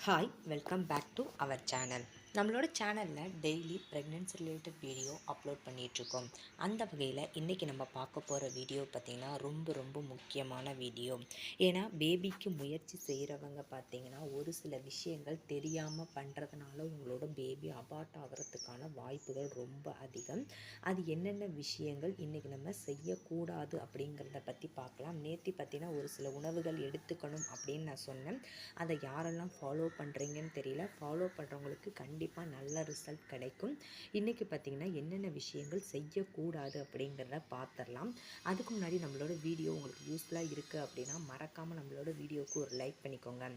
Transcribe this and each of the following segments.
hi welcome back to our channel நம்மளோட சேனலில் daily pregnancy related video upload பண்ணிகிட்ருக்கோம் அந்த வகையில் இன்றைக்கி நம்ம பார்க்க போகிற வீடியோ பார்த்திங்கன்னா ரொம்ப ரொம்ப முக்கியமான வீடியோ ஏன்னா பேபிக்கு முயற்சி செய்கிறவங்க பார்த்திங்கன்னா ஒரு சில விஷயங்கள் தெரியாமல் பண்ணுறதுனால உங்களோட பேபி அபார்ட் ஆகிறதுக்கான வாய்ப்புகள் ரொம்ப அதிகம். அது என்னென்ன விஷயங்கள் இன்றைக்கி நம்ம செய்யக்கூடாது அப்படிங்கிறத பற்றி பார்க்கலாம். நேற்று பார்த்திங்கன்னா ஒரு சில உணவுகள் எடுத்துக்கணும் அப்படின்னு நான் சொன்னேன். அதை யாரெல்லாம் ஃபாலோ பண்ணுறீங்கன்னு தெரியல. ஃபாலோ பண்ணுறவங்களுக்கு கண்டிப்பாக கண்டிப்பாக நல்ல ரிசல்ட் கிடைக்கும். இன்றைக்கி பார்த்திங்கன்னா என்னென்ன விஷயங்கள் செய்யக்கூடாது அப்படிங்கிறத பார்த்துடலாம் அதுக்கு முன்னாடி நம்மளோட வீடியோ உங்களுக்கு யூஸ்ஃபுல்லாக இருக்குது அப்படின்னா மறக்காமல் நம்மளோட வீடியோவுக்கு ஒரு லைக் பண்ணிக்கோங்க.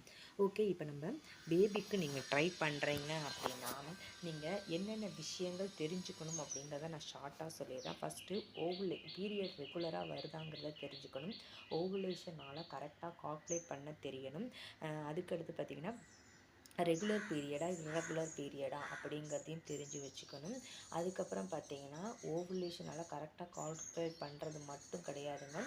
ஓகே இப்போ நம்ம பேபிக்கு நீங்கள் ட்ரை பண்ணுறீங்க அப்படின்னா நீங்கள் என்னென்ன விஷயங்கள் தெரிஞ்சுக்கணும் அப்படிங்கிறத நான் ஷார்ட்டாக சொல்லிடுறேன். ஃபஸ்ட்டு ஓவுலே பீரியட் ரெகுலராக வருதாங்கிறத தெரிஞ்சுக்கணும். ஓவுலேஷனால் கரெக்டாக கால்குலேட் பண்ண தெரியணும். அதுக்கடுத்து பார்த்திங்கன்னா ரெகுலர் பீரியடா இர்ரெகுலர் பீரியடா அப்படிங்கிறதையும் தெரிஞ்சு வச்சுக்கணும். அதுக்கப்புறம் பார்த்தீங்கன்னா ஓவுலேஷனால் கரெக்டாக கால்குலேட் பண்ணுறது மட்டும் கிடையாதுங்க.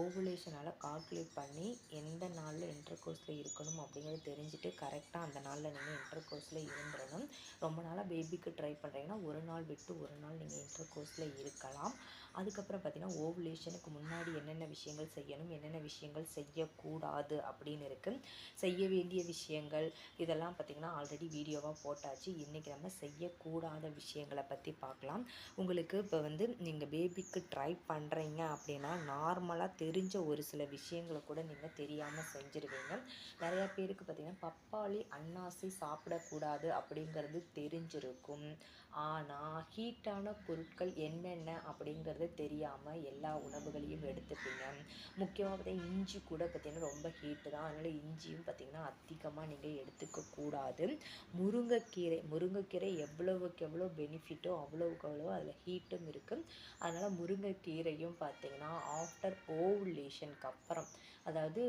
ஓவுலேஷனால் கால்குலேட் பண்ணி எந்த நாளில் இன்டர் கோர்ஸில் இருக்கணும் அப்படிங்கிறது தெரிஞ்சுட்டு கரெக்டாக அந்த நாளில் நீங்கள் இன்டர் கோர்ஸில் இருந்துடணும். ரொம்ப நாளாக பேபிக்கு ட்ரை பண்ணுறீங்கன்னா ஒரு நாள் விட்டு ஒரு நாள் நீங்கள் இன்டர் கோர்ஸில் இருக்கலாம். அதுக்கப்புறம் பார்த்தீங்கன்னா ஓவுலேஷனுக்கு முன்னாடி என்னென்ன விஷயங்கள் செய்யணும் என்னென்ன விஷயங்கள் செய்யக்கூடாது அப்படின்னு இருக்குது செய்ய வேண்டிய விஷயங்கள் இதெல்லாம் பார்த்திங்கன்னா ஆல்ரெடி வீடியோவாக போட்டாச்சு. இன்றைக்கி நம்ம செய்யக்கூடாத விஷயங்களை பற்றி பார்க்கலாம். உங்களுக்கு இப்போ வந்து நீங்கள் பேபிக்கு ட்ரை பண்ணுறீங்க அப்படின்னா நார்மலாக தெரிஞ்ச ஒரு சில விஷயங்களை கூட நீங்கள் தெரியாமல் செஞ்சுருவீங்க. நிறையா பேருக்கு பார்த்திங்கன்னா பப்பாளி அன்னாசி சாப்பிடக்கூடாது அப்படிங்கிறது தெரிஞ்சிருக்கும். ஆனால் ஹீட்டான பொருட்கள் என்னென்ன அப்படிங்கிறது தெரியாமல் எல்லா உணவுகளையும் எடுத்துப்பீங்க. முக்கியமாக பார்த்தீங்கன்னா இஞ்சி கூட பார்த்திங்கன்னா ரொம்ப ஹீட்டு தான். அதனால் இஞ்சியும் பார்த்திங்கன்னா அதிகமாக நீங்கள் எடுத்துக்கக்கூடாது முருங்கைக்கீரை முருங்கைக்கீரை எவ்வளவுக்கு எவ்வளோ பெனிஃபிட்டோ அவ்வளோவுக்கு அவ்வளோ அதில் ஹீட்டும் இருக்குது அதனால் முருங்கைக்கீரையும் பார்த்திங்கன்னா ஆஃப்டர் ஓவுலேஷனுக்கு அப்புறம் அதாவது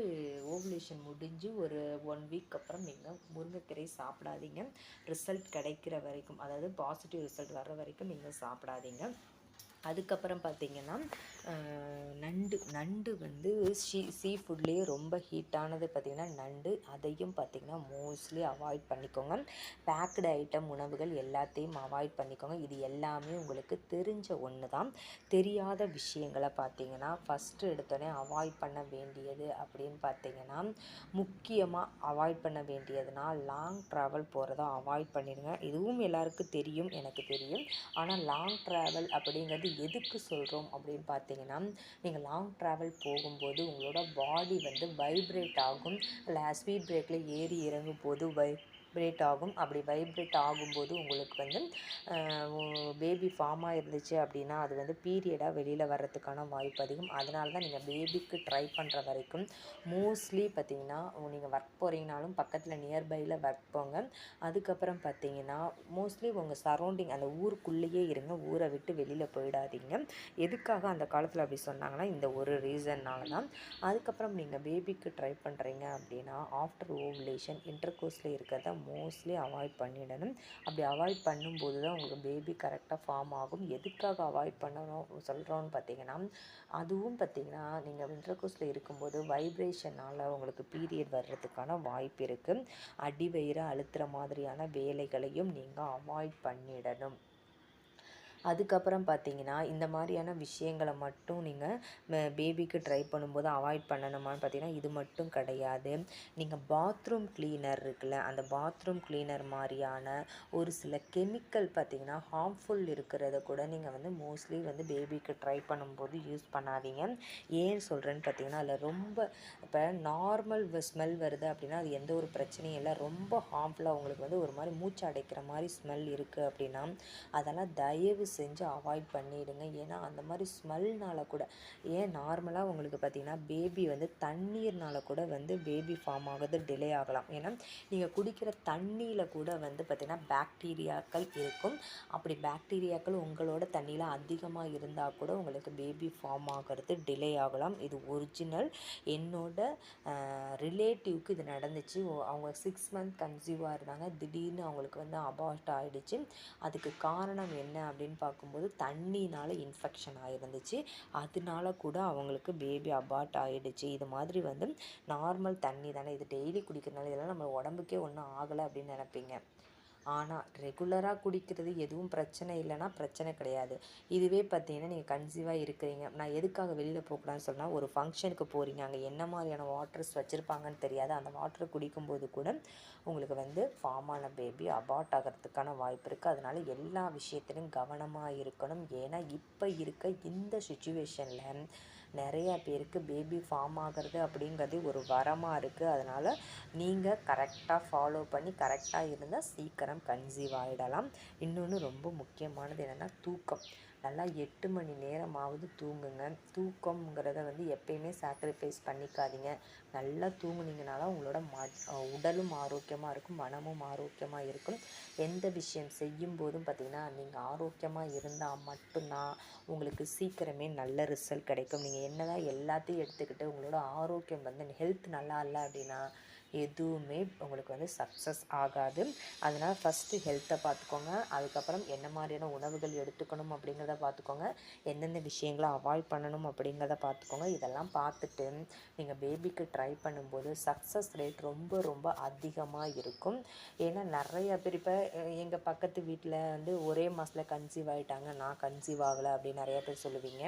ஓவுலேஷன் முடிஞ்சு ஒரு ஒன் வீக் அப்புறம் நீங்கள் முருங்கைக்கீரை சாப்பிடாதீங்க. ரிசல்ட் கிடைக்கிற வரைக்கும் அதாவது பாசிட்டிவ் ரிசல்ட் வர்ற வரைக்கும் நீங்கள் சாப்பிடாதீங்க. அதுக்கப்புறம் பார்த்தீங்கன்னா நண்டு நண்டு வந்து ஷீ சீ ஃபுட்லேயே ரொம்ப ஹீட்டானது பார்த்திங்கன்னா நண்டு. அதையும் பார்த்திங்கன்னா மோஸ்ட்லி அவாய்ட் பண்ணிக்கோங்க. பேக்டு ஐட்டம் உணவுகள் எல்லாத்தையும் அவாய்ட் பண்ணிக்கோங்க. இது எல்லாமே உங்களுக்கு தெரிஞ்ச ஒன்று தான் தெரியாத விஷயங்களை பார்த்தீங்கன்னா ஃபஸ்ட்டு எடுத்தோடனே அவாய்ட் பண்ண வேண்டியது அப்படின்னு பார்த்தீங்கன்னா முக்கியமாக அவாய்ட் பண்ண வேண்டியதுனா லாங் ட்ராவல் போகிறத அவாய்ட் பண்ணிடுங்க. இதுவும் எல்லாருக்கும் தெரியும் எனக்கு தெரியும். ஆனால் லாங் ட்ராவல் அப்படிங்கிறது எதுக்கு சொல்கிறோம் அப்படின்னு பார்த்தீங்கன்னா நீங்கள் லாங் ட்ராவல் போகும்போது உங்களோட பாடி வந்து வைப்ரேட் ஆகும். இல்லை ஸ்பீட் பிரேக்கில் ஏறி இறங்கும் போது வை வைப்ரேட் ஆகும். அப்படி வைப்ரேட் ஆகும்போது உங்களுக்கு வந்து பேபி ஃபார்மாக இருந்துச்சு அப்படின்னா அது வந்து பீரியடாக வெளியில் வர்றதுக்கான வாய்ப்பு அதிகம். அதனால தான் நீங்கள் பேபிக்கு ட்ரை பண்ணுற வரைக்கும் மோஸ்ட்லி பார்த்தீங்கன்னா நீங்கள் ஒர்க் போகிறீங்கனாலும் பக்கத்தில் நியர்பையில் ஒர்க் போங்க. அதுக்கப்புறம் பார்த்தீங்கன்னா மோஸ்ட்லி உங்கள் சரௌண்டிங் அந்த ஊருக்குள்ளேயே இருங்க. ஊரை விட்டு வெளியில் போயிடாதீங்க. எதுக்காக அந்த காலத்தில் அப்படி சொன்னாங்கன்னா இந்த ஒரு ரீசன்னால தான் அதுக்கப்புறம் நீங்கள் பேபிக்கு ட்ரை பண்ணுறீங்க அப்படின்னா ஆஃப்டர் ஓவுலேஷன் இன்டர்கோர்ஸில் இருக்கிறத மோஸ்ட்லி அவாய்ட் பண்ணிடணும். அப்படி அவாய்ட் பண்ணும்போது தான் உங்களுக்கு பேபி கரெக்டாக ஃபார்ம் ஆகும். எதுக்காக அவாய்ட் பண்ணணும் சொல்கிறோன்னு பார்த்தீங்கன்னா அதுவும் பார்த்தீங்கன்னா நீங்கள் இன்டர்கோர்ஸில் இருக்கும்போது வைப்ரேஷனால் உங்களுக்கு பீரியட் வர்றதுக்கான வாய்ப்பு இருக்குது அடிவயிறு அழுத்துற மாதிரியான வேலைகளையும் நீங்கள் அவாய்ட் பண்ணிடணும். அதுக்கப்புறம் பார்த்தீங்கன்னா இந்த மாதிரியான விஷயங்களை மட்டும் நீங்கள் பேபிக்கு ட்ரை பண்ணும்போது அவாய்ட் பண்ணணுமான்னு பார்த்தீங்கன்னா இது மட்டும் கிடையாது. நீங்கள் பாத்ரூம் கிளீனர் இருக்குல்ல அந்த பாத்ரூம் கிளீனர் மாதிரியான ஒரு சில கெமிக்கல் பார்த்தீங்கன்னா ஹார்ம்ஃபுல் இருக்கிறத கூட நீங்கள் வந்து மோஸ்ட்லி வந்து பேபிக்கு ட்ரை பண்ணும்போது யூஸ் பண்ணாதீங்க. ஏன் சொல்கிறேன்னு பார்த்தீங்கன்னா அதில் ரொம்ப இப்போ நார்மல் ஸ்மெல் வருது அப்படின்னா அது எந்த ஒரு பிரச்சனையும் இல்லை. ரொம்ப ஹார்ம்ஃபுல்லாக உங்களுக்கு வந்து ஒரு மாதிரி மூச்சு அடைக்கிற மாதிரி ஸ்மெல் இருக்குது அப்படின்னா அதெல்லாம் தயவு செஞ்சு அவாய்ட் பண்ணிவிடுங்க ஏன்னா அந்த மாதிரி ஸ்மெல்னால் கூட ஏன் நார்மலாக உங்களுக்கு பார்த்தீங்கன்னா பேபி வந்து தண்ணீர்னால் கூட வந்து பேபி ஃபார்ம் ஆகிறது டிலே ஆகலாம். ஏன்னா நீங்கள் குடிக்கிற தண்ணியில் கூட வந்து பார்த்திங்கன்னா பாக்டீரியாக்கள் இருக்கும். அப்படி பாக்டீரியாக்கள் உங்களோட தண்ணியில் அதிகமாக இருந்தால் கூட உங்களுக்கு பேபி ஃபார்ம் ஆகிறது டிலே ஆகலாம். இது ஒரிஜினல் என்னோட ரிலேட்டிவ்க்கு இது நடந்துச்சு. அவங்க சிக்ஸ் மந்த் கன்சீவாக இருந்தாங்க. திடீர்னு அவங்களுக்கு வந்து அபார்ட் ஆகிடுச்சு அதுக்கு காரணம் என்ன அப்படின்னு பார்க்கும்போது தண்ணினால் இன்ஃபெக்ஷன் ஆகிருந்துச்சு அதனால கூட அவங்களுக்கு பேபி அபார்ட் ஆகிடுச்சு இது மாதிரி வந்து நார்மல் தண்ணி தானே இது டெய்லி குடிக்கிறதுனால இதெல்லாம் நம்ம உடம்புக்கே ஒன்றும் ஆகலை அப்படின்னு நினைப்பீங்க. ஆனால் ரெகுலராக குடிக்கிறது எதுவும் பிரச்சனை இல்லைன்னா பிரச்சனை கிடையாது. இதுவே பார்த்தீங்கன்னா நீங்கள் கன்சீவாக இருக்கிறீங்க. நான் எதுக்காக வெளியில் போகக்கூடாதுன்னு சொன்னால் ஒரு ஃபங்க்ஷனுக்கு போகிறீங்க அங்கே என்ன மாதிரியான வாட்டர்ஸ் வச்சுருப்பாங்கன்னு தெரியாது. அந்த வாட்டரை குடிக்கும்போது கூட உங்களுக்கு வந்து ஃபார்ம் ஆன பேபி அபார்ட் ஆகிறதுக்கான வாய்ப்பு இருக்குது அதனால் எல்லா விஷயத்துலையும் கவனமாக இருக்கணும். ஏன்னா இப்போ இருக்க இந்த சுச்சுவேஷனில் நிறைய பேருக்கு பேபி ஃபார்ம் ஆகிறது அப்படிங்கிறது ஒரு வரமாக இருக்குது அதனால் நீங்கள் கரெக்டாக ஃபாலோ பண்ணி கரெக்டாக இருந்தால் சீக்கிரம் கன்சீவ் ஆகிடலாம் இன்னொன்று ரொம்ப முக்கியமானது என்னென்னா தூக்கம். நல்லா எட்டு மணி நேரமாவது தூங்குங்க. தூக்கம்ங்கிறத வந்து எப்பயுமே சாக்ரிஃபைஸ் பண்ணிக்காதீங்க. நல்லா தூங்குனீங்கனால உங்களோட ம உடலும் ஆரோக்கியமாக இருக்கும் மனமும் ஆரோக்கியமாக இருக்கும். எந்த விஷயம் செய்யும் போதும் பார்த்திங்கன்னா நீங்கள் ஆரோக்கியமாக இருந்தால் மட்டும்தான் உங்களுக்கு சீக்கிரமே நல்ல ரிசல்ட் கிடைக்கும். நீங்கள் என்ன தான் எல்லாத்தையும் எடுத்துக்கிட்டு உங்களோட ஆரோக்கியம் வந்து ஹெல்த் நல்லா இல்லை அப்படின்னா எதுவுமே உங்களுக்கு வந்து சக்ஸஸ் ஆகாது. அதனால் ஃபஸ்ட்டு ஹெல்த்தை பார்த்துக்கோங்க. அதுக்கப்புறம் என்ன மாதிரியான உணவுகள் எடுத்துக்கணும் அப்படிங்கிறத பார்த்துக்கோங்க. எந்தெந்த விஷயங்களை அவாய்ட் பண்ணணும் அப்படிங்கிறத பார்த்துக்கோங்க. இதெல்லாம் பார்த்துட்டு நீங்கள் பேபிக்கு ட்ரை பண்ணும்போது சக்ஸஸ் ரேட் ரொம்ப ரொம்ப அதிகமாக இருக்கும். ஏன்னா நிறைய பேர் இப்போ எங்கள் பக்கத்து வீட்டில் வந்து ஒரே மாதத்தில் கன்சீவ் ஆகிட்டாங்க நான் கன்சீவ் ஆகலை அப்படின்னு நிறைய பேர் சொல்லுவீங்க.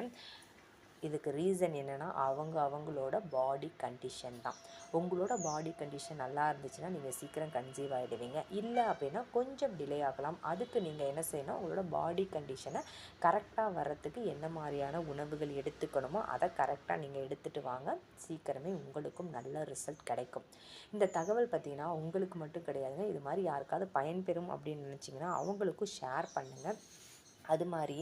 இதுக்கு ரீசன் என்னென்னா அவங்க அவங்களோட பாடி கண்டிஷன் தான். உங்களோட பாடி கண்டிஷன் நல்லா இருந்துச்சுன்னா நீங்கள் சீக்கிரம் கன்சீவ் ஆகிடுவீங்க இல்லை அப்படின்னா கொஞ்சம் டிலே ஆகலாம். அதுக்கு நீங்கள் என்ன செய்யணும்? உங்களோட பாடி கண்டிஷனை கரெக்டாக வர்றதுக்கு என்ன மாதிரியான உணவுகள் எடுத்துக்கணுமோ அதை கரெக்டாக நீங்கள் எடுத்துகிட்டு வாங்க. சீக்கிரமே உங்களுக்கும் நல்ல ரிசல்ட் கிடைக்கும். இந்த தகவல் பார்த்திங்கன்னா உங்களுக்கு மட்டும் கிடையாதுங்க. இது மாதிரி யாருக்காவது பயன்பெறும் அப்படின்னு நினச்சிங்கன்னா அவங்களுக்கும் ஷேர் பண்ணுங்கள் அது மாதிரி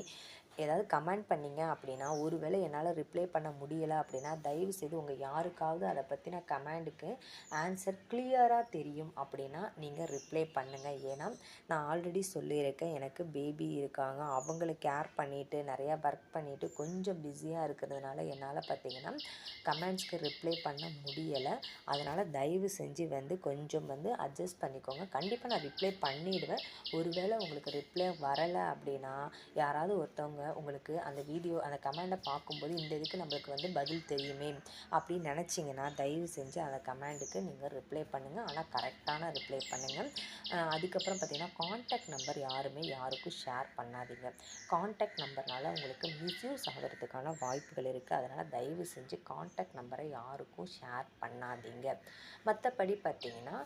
ஏதாவது கமெண்ட் பண்ணிங்க அப்படின்னா ஒரு வேளை என்னால் ரிப்ளை பண்ண முடியலை அப்படின்னா தயவுசெய்து உங்கள் யாருக்காவது அதை பற்றின கமெண்டுக்கு ஆன்சர் கிளியராக தெரியும் அப்படின்னா நீங்கள் ரிப்ளை பண்ணுங்கள் ஏன்னா நான் ஆல்ரெடி சொல்லியிருக்கேன். எனக்கு பேபி இருக்காங்க. அவங்களை கேர் பண்ணிவிட்டு நிறையா ஒர்க் பண்ணிவிட்டு கொஞ்சம் பிஸியாக இருக்கிறதுனால என்னால் பார்த்திங்கன்னா கமெண்ட்ஸ்க்கு ரிப்ளை பண்ண முடியலை. அதனால் தயவு செஞ்சு வந்து கொஞ்சம் வந்து அட்ஜஸ்ட் பண்ணிக்கோங்க. கண்டிப்பாக நான் ரிப்ளை பண்ணிவிடுவேன் ஒருவேளை உங்களுக்கு ரிப்ளை வரலை அப்படின்னா யாராவது ஒருத்தவங்க உங்களுக்கு அந்த வீடியோ அந்த கமெண்டை பார்க்கும்போது இந்த இதுக்கு நம்மளுக்கு வந்து பதில் தெரியுமே அப்படின்னு நினச்சிங்கன்னா தயவு செஞ்சு அந்த கமெண்டுக்கு நீங்கள் ரிப்ளை பண்ணுங்கள் ஆனால் கரெக்டான ரிப்ளை பண்ணுங்கள் அதுக்கப்புறம் பார்த்திங்கன்னா காண்டாக்ட் நம்பர் யாருமே யாருக்கும் ஷேர் பண்ணாதீங்க. காண்டாக்ட் நம்பர்னால் உங்களுக்கு மிஸ்யூஸ் ஆகிறதுக்கான வாய்ப்புகள் இருக்குது அதனால் தயவு செஞ்சு காண்டாக்ட் நம்பரை யாருக்கும் ஷேர் பண்ணாதீங்க. மற்றபடி பார்த்திங்கன்னா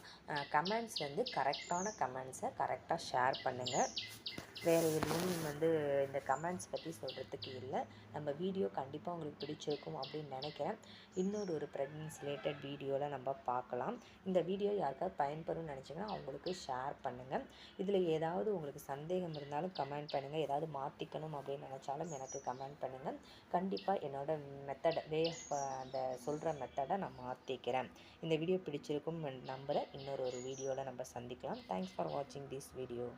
கமெண்ட்ஸ் வந்து கரெக்டான கமெண்ட்ஸை கரெக்டாக ஷேர் பண்ணுங்கள் வேறு எதுவும் வந்து இந்த கமெண்ட்ஸ் பற்றி சொல்கிறதுக்கு இல்லை. நம்ம வீடியோ கண்டிப்பாக உங்களுக்கு பிடிச்சிருக்கும் அப்படின்னு நினைக்கிறேன். இன்னொரு ஒரு ப்ரெக்னன்ஸ் ரிலேட்டட் வீடியோவில் நம்ம பார்க்கலாம். இந்த வீடியோ யாருக்காவது பயன்பெறும்னு நினச்சிங்கன்னா அவங்களுக்கு ஷேர் பண்ணுங்கள் இதில் ஏதாவது உங்களுக்கு சந்தேகம் இருந்தாலும் கமெண்ட் பண்ணுங்கள் ஏதாவது மாற்றிக்கணும் அப்படின்னு நினச்சாலும் எனக்கு கமெண்ட் பண்ணுங்கள் கண்டிப்பாக என்னோடய மெத்தடை வே அந்த சொல்கிற மெத்தடை நான் மாற்றிக்கிறேன் இந்த வீடியோ பிடிச்சிருக்கும் நம்புகிறேன் இன்னொரு ஒரு வீடியோவில் நம்ம சந்திக்கலாம். தேங்க்ஸ் ஃபார் வாட்சிங் திஸ் வீடியோ